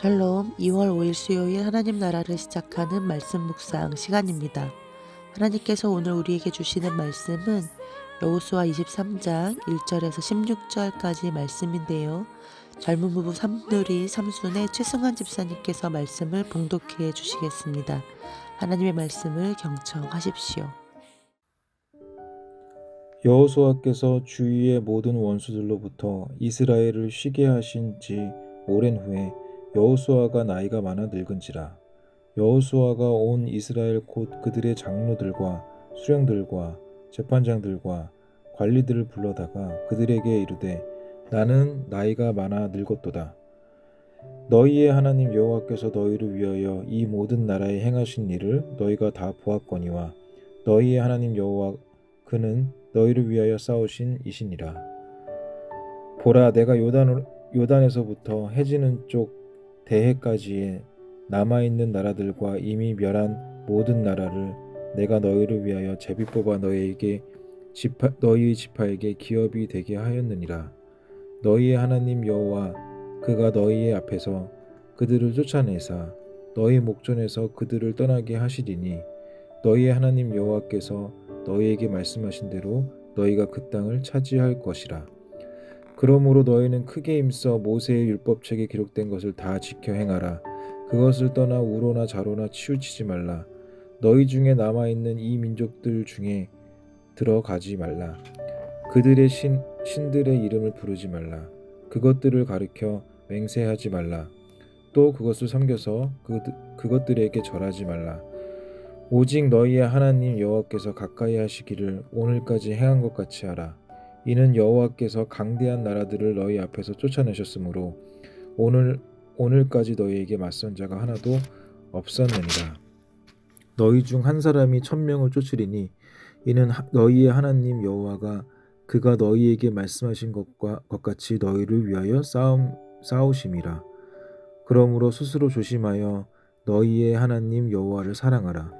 샬롬 2월 5일 수요일 하나님 나라를 시작하는 말씀 묵상 시간입니다. 하나님께서 오늘 우리에게 주시는 말씀은 여호수아 23장 1절에서 16절까지 말씀인데요. 젊은 부부 삼누리 삼순의 최승환 집사님께서 말씀을 봉독해 주시겠습니다. 하나님의 말씀을 경청하십시오. 여호수아께서 주위의 모든 원수들로부터 이스라엘을 쉬게 하신 지 오랜 후에 여호수아가 나이가 많아 늙은지라. 여호수아가 온 이스라엘 곧 그들의 장로들과 수령들과 재판장들과 관리들을 불러다가 그들에게 이르되 나는 나이가 많아 늙었도다. 너희의 하나님 여호와께서 너희를 위하여 이 모든 나라에 행하신 일을 너희가 다 보았거니와 너희의 하나님 여호와 그는 너희를 위하여 싸우신 이시니라. 보라 내가 요단 요단에서부터 해지는 쪽 대해까지의 남아 있는 나라들과 이미 멸한 모든 나라를 내가 너희를 위하여 제비 뽑아 너희에게 지파, 너희 지파에게 기업이 되게 하였느니라 너희의 하나님 여호와 그가 너희의 앞에서 그들을 쫓아내사 너희 목전에서 그들을 떠나게 하시리니 너희의 하나님 여호와께서 너희에게 말씀하신 대로 너희가 그 땅을 차지할 것이라. 그러므로 너희는 크게 힘써 모세의 율법책에 기록된 것을 다 지켜 행하라. 그것을 떠나 우로나 자로나 치우치지 말라. 너희 중에 남아 있는 이 민족들 중에 들어가지 말라. 그들의 신 신들의 이름을 부르지 말라. 그것들을 가리켜 맹세하지 말라. 또 그것을 섬겨서 그 그것들에게 절하지 말라. 오직 너희의 하나님 여호와께서 가까이 하시기를 오늘까지 행한 것 같이 하라. 이는 여호와께서 강대한 나라들을 너희 앞에서 쫓아내셨으므로 오늘 오늘까지 너희에게 맞선 자가 하나도 없었느니라. 너희 중 한 사람이 천명을 쫓으리니 이는 하, 너희의 하나님 여호와가 그가 너희에게 말씀하신 것과 것 같이 너희를 위하여 싸움 싸우심이라. 그러므로 스스로 조심하여 너희의 하나님 여호와를 사랑하라.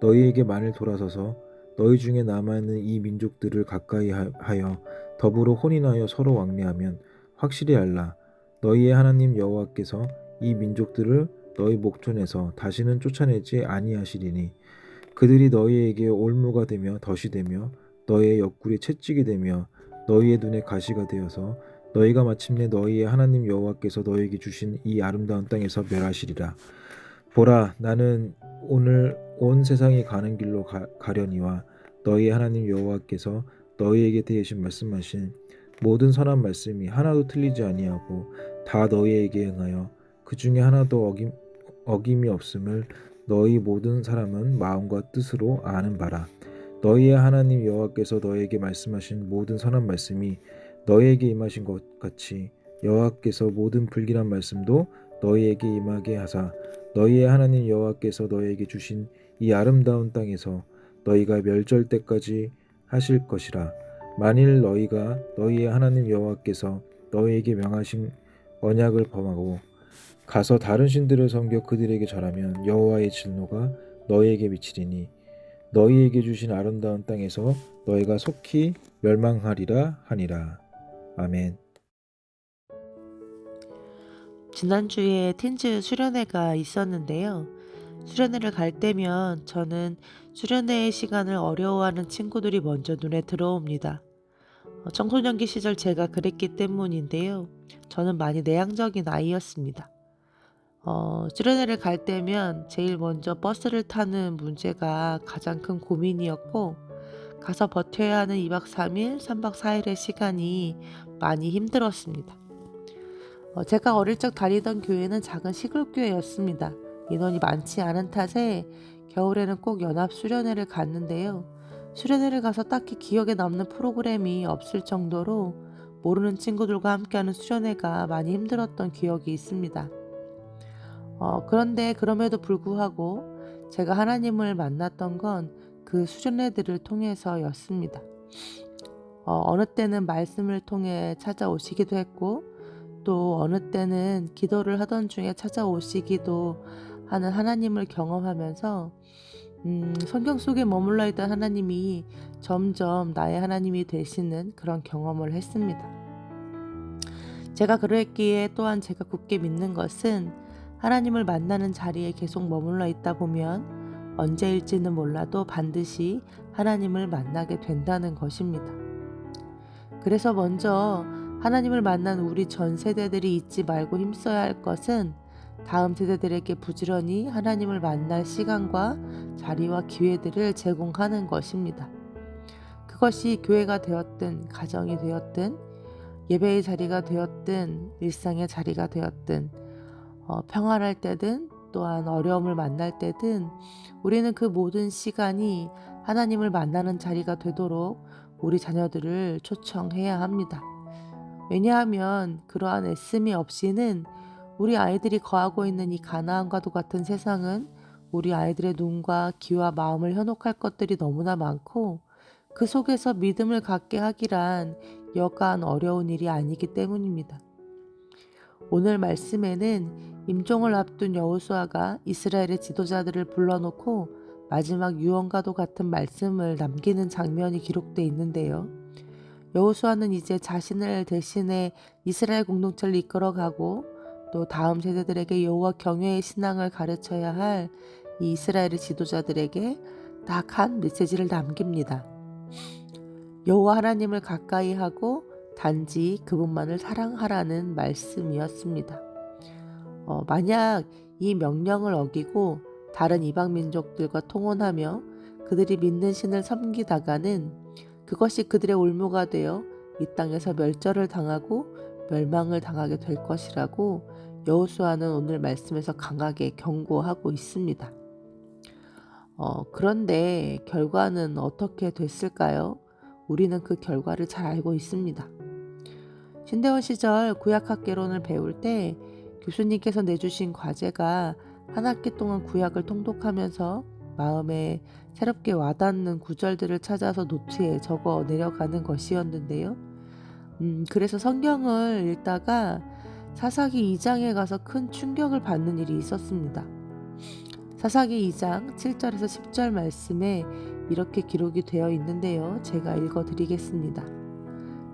너희에게 만일 돌아서서 너희 중에 남아있는 이 민족들을 가까이 하여 더불어 혼인하여 서로 왕래하면 확실히 알라. 너희의 하나님 여호와께서 이 민족들을 너희 목전에서 다시는 쫓아내지 아니하시리니 그들이 너희에게 올무가 되며 덫이 되며 너희의 옆구리 채찍이 되며 너희의 눈에 가시가 되어서 너희가 마침내 너희의 하나님 여호와께서 너희에게 주신 이 아름다운 땅에서 멸하시리라. 보라 나는 오늘 온 세상이 가는 길로 가, 가려니와 너희의 하나님 여호와께서 너희에게 대신 말씀하신 모든 선한 말씀이 하나도 틀리지 아니하고 다 너희에게 행하여 그 중에 하나도 어김, 어김이 없음을 너희 모든 사람은 마음과 뜻으로 아는 바라. 너희의 하나님 여호와께서 너희에게 말씀하신 모든 선한 말씀이 너희에게 임하신 것 같이 여호와께서 모든 불길한 말씀도 너희에게 임하게 하사 너희의 하나님 여호와께서 너희에게 주신 이 아름다운 땅에서 너희가 멸절 때까지 하실 것이라 만일 너희가 너희의 하나님 여호와께서 너희에게 명하신 언약을 범하고 가서 다른 신들을 섬겨 그들에게 절하면 여호와의 진노가 너희에게 미치리니 너희에게 주신 아름다운 땅에서 너희가 속히 멸망하리라 하니라 아멘. 지난주에 틴즈 수련회가 있었는데요. 수련회를 갈 때면 저는 수련회의 시간을 어려워하는 친구들이 먼저 눈에 들어옵니다. 어, 청소년기 시절 제가 그랬기 때문인데요. 저는 많이 내향적인 아이였습니다. 어, 수련회를 갈 때면 제일 먼저 버스를 타는 문제가 가장 큰 고민이었고, 가서 버텨야 하는 2박 3일, 3박 4일의 시간이 많이 힘들었습니다. 어, 제가 어릴 적 다니던 교회는 작은 시골 교회였습니다. 인원이 많지 않은 탓에 겨울에는 꼭 연합 수련회를 갔는데요. 수련회를 가서 딱히 기억에 남는 프로그램이 없을 정도로 모르는 친구들과 함께하는 수련회가 많이 힘들었던 기억이 있습니다. 어, 그런데 그럼에도 불구하고 제가 하나님을 만났던 건 그 수련회들을 통해서였습니다. 어, 어느 때는 말씀을 통해 찾아오시기도 했고 또 어느 때는 기도를 하던 중에 찾아오시기도 하는 하나님을 경험하면서 음, 성경 속에 머물러 있던 하나님이 점점 나의 하나님이 되시는 그런 경험을 했습니다. 제가 그랬기에 또한 제가 굳게 믿는 것은 하나님을 만나는 자리에 계속 머물러 있다 보면 언제일지는 몰라도 반드시 하나님을 만나게 된다는 것입니다. 그래서 먼저 하나님을 만난 우리 전 세대들이 잊지 말고 힘써야 할 것은 다음 세대들에게 부지런히 하나님을 만날 시간과 자리와 기회들을 제공하는 것입니다. 그것이 교회가 되었든 가정이 되었든 예배의 자리가 되었든 일상의 자리가 되었든 어, 평안할 때든 또한 어려움을 만날 때든 우리는 그 모든 시간이 하나님을 만나는 자리가 되도록 우리 자녀들을 초청해야 합니다. 왜냐하면 그러한 애씀이 없이는 우리 아이들이 거하고 있는 이 가나안과도 같은 세상은 우리 아이들의 눈과 귀와 마음을 현혹할 것들이 너무나 많고 그 속에서 믿음을 갖게 하기란 여간 어려운 일이 아니기 때문입니다. 오늘 말씀에는 임종을 앞둔 여호수아가 이스라엘의 지도자들을 불러놓고 마지막 유언과도 같은 말씀을 남기는 장면이 기록되어 있는데요. 여호수아는 이제 자신을 대신해 이스라엘 공동체를 이끌어가고 또 다음 세대들에게 여호와 경외의 신앙을 가르쳐야 할이 이스라엘의 지도자들에게 딱 한 메시지를 남깁니다. 여호와 하나님을 가까이 하고 단지 그분만을 사랑하라는 말씀이었습니다. 어, 만약 이 명령을 어기고 다른 이방 민족들과 통혼하며 그들이 믿는 신을 섬기다가는 그것이 그들의 올무가 되어 이 땅에서 멸절을 당하고 멸망을 당하게 될 것이라고 여호수아는 오늘 말씀에서 강하게 경고하고 있습니다. 어, 그런데 결과는 어떻게 됐을까요? 우리는 그 결과를 잘 알고 있습니다. 신대원 시절 구약학개론을 배울 때 교수님께서 내주신 과제가 한 학기 동안 구약을 통독하면서 마음에 새롭게 와닿는 구절들을 찾아서 노트에 적어 내려가는 것이었는데요. 음, 그래서 성경을 읽다가 사사기 2장에 가서 큰 충격을 받는 일이 있었습니다. 사사기 2장 7절에서 10절 말씀에 이렇게 기록이 되어 있는데요. 제가 읽어 드리겠습니다.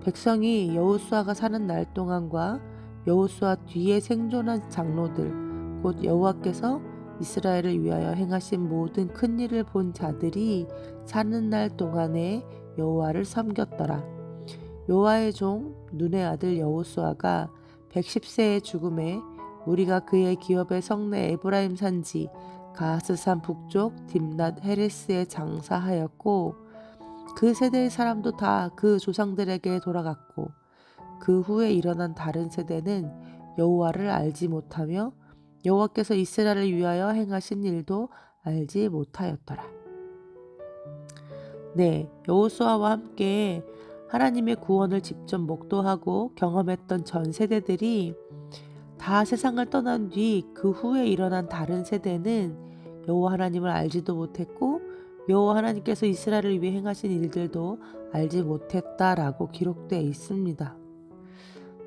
백성이 여호수아가 사는 날 동안과 여호수아 뒤에 생존한 장로들 곧 여호와께서 이스라엘을 위하여 행하신 모든 큰 일을 본 자들이 사는 날 동안에 여호와를 섬겼더라. 여호와의 종 눈의 아들 여호수아가 110세의 죽음에 우리가 그의 기업의 성내 에브라임 산지 가스산 북쪽 딥낫 헤레스에 장사하였고 그 세대의 사람도 다 그 조상들에게 돌아갔고 그 후에 일어난 다른 세대는 여호와를 알지 못하며 여호와께서 이스라엘을 위하여 행하신 일도 알지 못하였더라. 네, 여호수아와 함께 하나님의 구원을 직접 목도하고 경험했던 전 세대들이 다 세상을 떠난 뒤 그 후에 일어난 다른 세대는 여호와 하나님을 알지도 못했고 여호와 하나님께서 이스라엘을 위해 행하신 일들도 알지 못했다라고 기록되어 있습니다.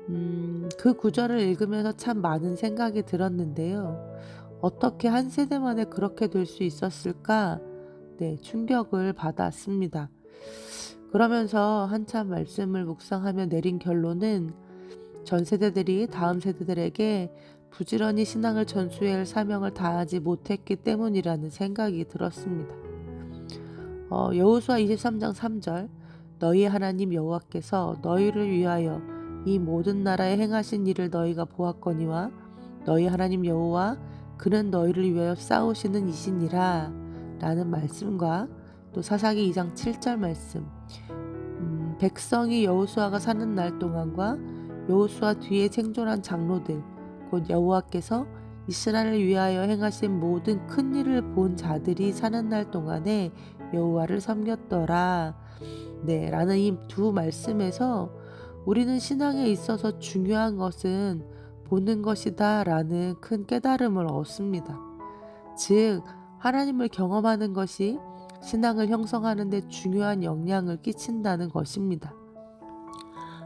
음, 그 구절을 읽으면서 참 많은 생각이 들었는데요. 어떻게 한 세대 만에 그렇게 될 수 있었을까? 네, 충격을 받았습니다. 그러면서 한참 말씀을 묵상하며 내린 결론은 전 세대들이 다음 세대들에게 부지런히 신앙을 전수해야 할 사명을 다하지 못했기 때문이라는 생각이 들었습니다. 어, 여호수아 23장 3절 너희 하나님 여호와께서 너희를 위하여 이 모든 나라에 행하신 일을 너희가 보았거니와 너희 하나님 여호와 그는 너희를 위하여 싸우시는 이시니라 라는 말씀과 또 사사기 2장 7절 말씀 음, 백성이 여호수아가 사는 날 동안과 여호수아 뒤에 생존한 장로들 곧 여호와께서 이스라엘을 위하여 행하신 모든 큰 일을 본 자들이 사는 날 동안에 여호와를 섬겼더라. 네, 라는 이 두 말씀에서 우리는 신앙에 있어서 중요한 것은 보는 것이다 라는 큰 깨달음을 얻습니다. 즉, 하나님을 경험하는 것이 신앙을 형성하는 데 중요한 영향을 끼친다는 것입니다.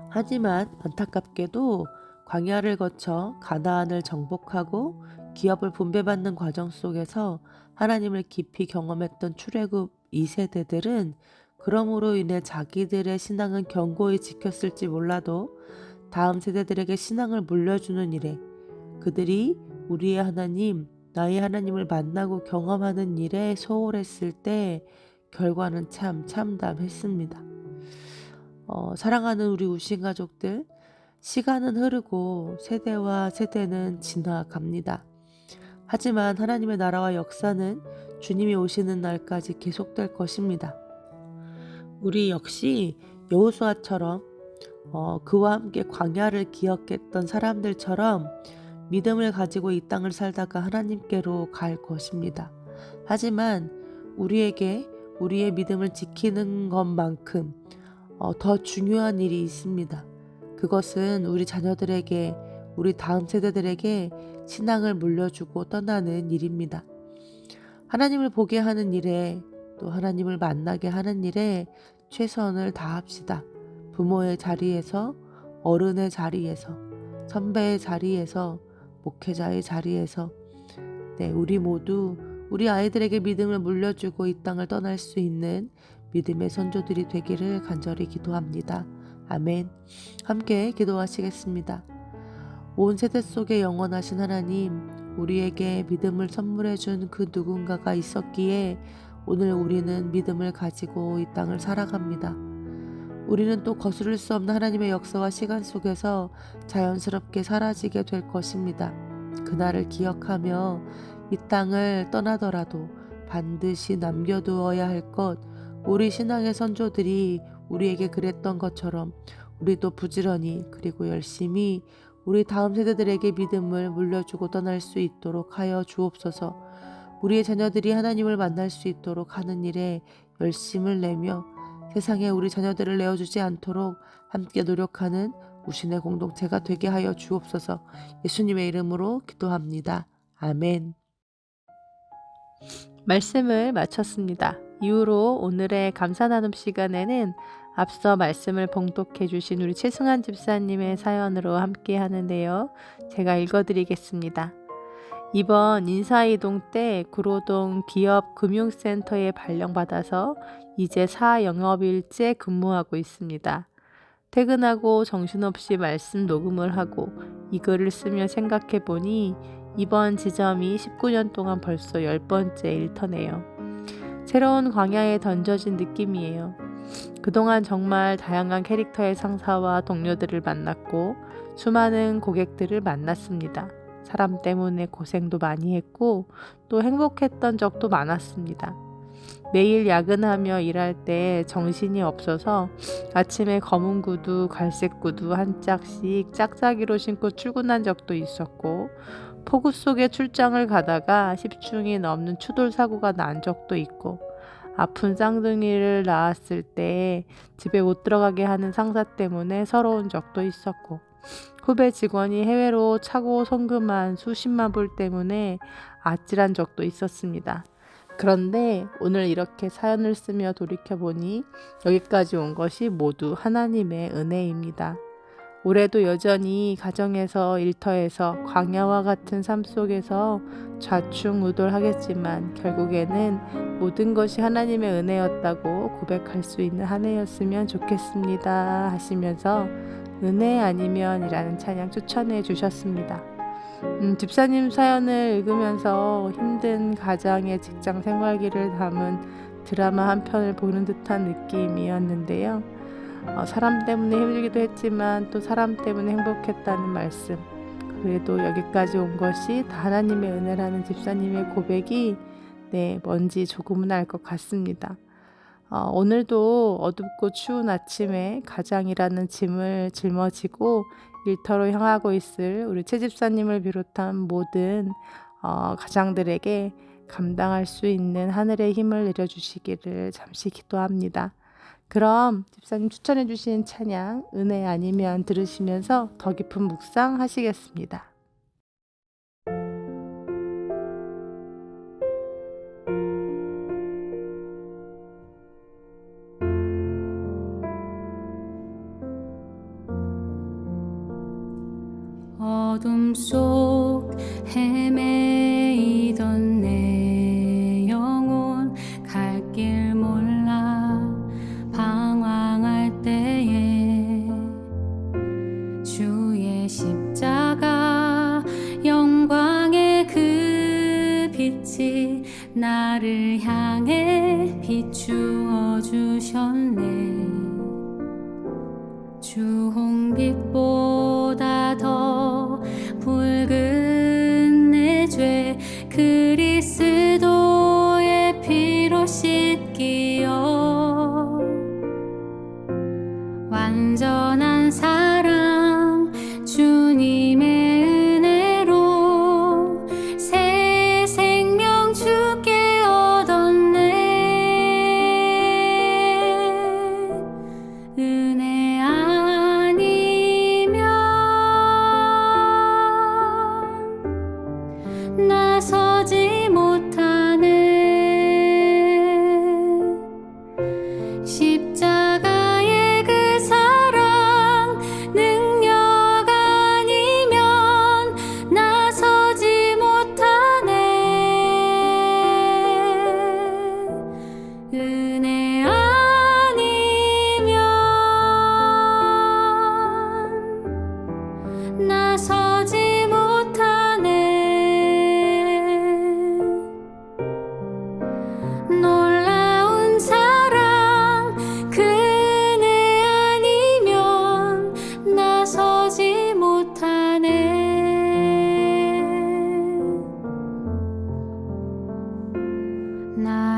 하지만 안타깝게도 광야를 거쳐 가나안을 정복하고 기업을 분배받는 과정 속에서 하나님을 깊이 경험했던 출애굽 2세대들은 그러므로 인해 자기들의 신앙은 견고히 지켰을지 몰라도 다음 세대들에게 신앙을 물려주는 일에 그들이 우리의 하나님, 나의 하나님을 만나고 경험하는 일에 소홀했을 때 결과는 참 참담했습니다. 어, 사랑하는 우리 우신 가족들, 시간은 흐르고 세대와 세대는 지나갑니다. 하지만 하나님의 나라와 역사는 주님이 오시는 날까지 계속될 것입니다. 우리 역시 여호수아처럼 어, 그와 함께 광야를 기억했던 사람들처럼 믿음을 가지고 이 땅을 살다가 하나님께로 갈 것입니다. 하지만 우리에게 우리의 믿음을 지키는 것만큼 어, 더 중요한 일이 있습니다. 그것은 우리 자녀들에게, 우리 다음 세대들에게 신앙을 물려주고 떠나는 일입니다. 하나님을 보게 하는 일에 또 하나님을 만나게 하는 일에 최선을 다합시다. 부모의 자리에서, 어른의 자리에서, 선배의 자리에서, 목회자의 자리에서, 네, 우리 모두 우리 아이들에게 믿음을 물려주고 이 땅을 떠날 수 있는 믿음의 선조들이 되기를 간절히 기도합니다. 아멘. 함께 기도하시겠습니다. 온 세대 속에 영원하신 하나님, 우리에게 믿음을 선물해 준 그 누군가가 있었기에 오늘 우리는 믿음을 가지고 이 땅을 살아갑니다. 우리는 또 거스를 수 없는 하나님의 역사와 시간 속에서 자연스럽게 사라지게 될 것입니다. 그날을 기억하며 이 땅을 떠나더라도 반드시 남겨두어야 할 것, 우리 신앙의 선조들이 우리에게 그랬던 것처럼 우리도 부지런히 그리고 열심히 우리 다음 세대들에게 믿음을 물려주고 떠날 수 있도록 하여 주옵소서. 우리의 자녀들이 하나님을 만날 수 있도록 하는 일에 열심을 내며 세상에 우리 자녀들을 내어주지 않도록 함께 노력하는 우신의 공동체가 되게 하여 주옵소서. 예수님의 이름으로 기도합니다. 아멘. 말씀을 마쳤습니다. 이후로 오늘의 감사 나눔 시간에는 앞서 말씀을 봉독해 주신 우리 최승환 집사님의 사연으로 함께 하는데요. 제가 읽어 드리겠습니다. 이번 인사이동 때 구로동 기업 금융센터에 발령받아서 이제 4영업일째 근무하고 있습니다. 퇴근하고 정신없이 말씀 녹음을 하고 이 글을 쓰며 생각해 보니 이번 지점이 19년 동안 벌써 10번째 일터네요. 새로운 광야에 던져진 느낌이에요. 그동안 정말 다양한 캐릭터의 상사와 동료들을 만났고 수많은 고객들을 만났습니다. 사람 때문에 고생도 많이 했고 또 행복했던 적도 많았습니다. 매일 야근하며 일할 때 정신이 없어서 아침에 검은 구두, 갈색 구두 한 짝씩 짝짝이로 신고 출근한 적도 있었고 폭우 속에 출장을 가다가 10중이 넘는 추돌 사고가 난 적도 있고 아픈 쌍둥이를 낳았을 때 집에 못 들어가게 하는 상사 때문에 서러운 적도 있었고 후배 직원이 해외로 차고 송금한 수십만 불 때문에 아찔한 적도 있었습니다. 그런데 오늘 이렇게 사연을 쓰며 돌이켜보니 여기까지 온 것이 모두 하나님의 은혜입니다. 올해도 여전히 가정에서 일터에서 광야와 같은 삶 속에서 좌충우돌하겠지만 결국에는 모든 것이 하나님의 은혜였다고 고백할 수 있는 한 해였으면 좋겠습니다 하시면서 은혜 아니면이라는 찬양 추천해 주셨습니다. 음, 집사님 사연을 읽으면서 힘든 가장의 직장 생활기를 담은 드라마 한 편을 보는 듯한 느낌이었는데요. 어, 사람 때문에 힘들기도 했지만 또 사람 때문에 행복했다는 말씀. 그래도 여기까지 온 것이 다 하나님의 은혜라는 집사님의 고백이 네, 뭔지 조금은 알 것 같습니다. 어, 오늘도 어둡고 추운 아침에 가장이라는 짐을 짊어지고 일터로 향하고 있을 우리 최 집사님을 비롯한 모든 어, 가장들에게 감당할 수 있는 하늘의 힘을 내려주시기를 잠시 기도합니다. 그럼 집사님 추천해 주신 찬양 은혜 아니면 들으시면서 더 깊은 묵상 하시겠습니다. 어둠 속 헤매이던 피로 씻기 나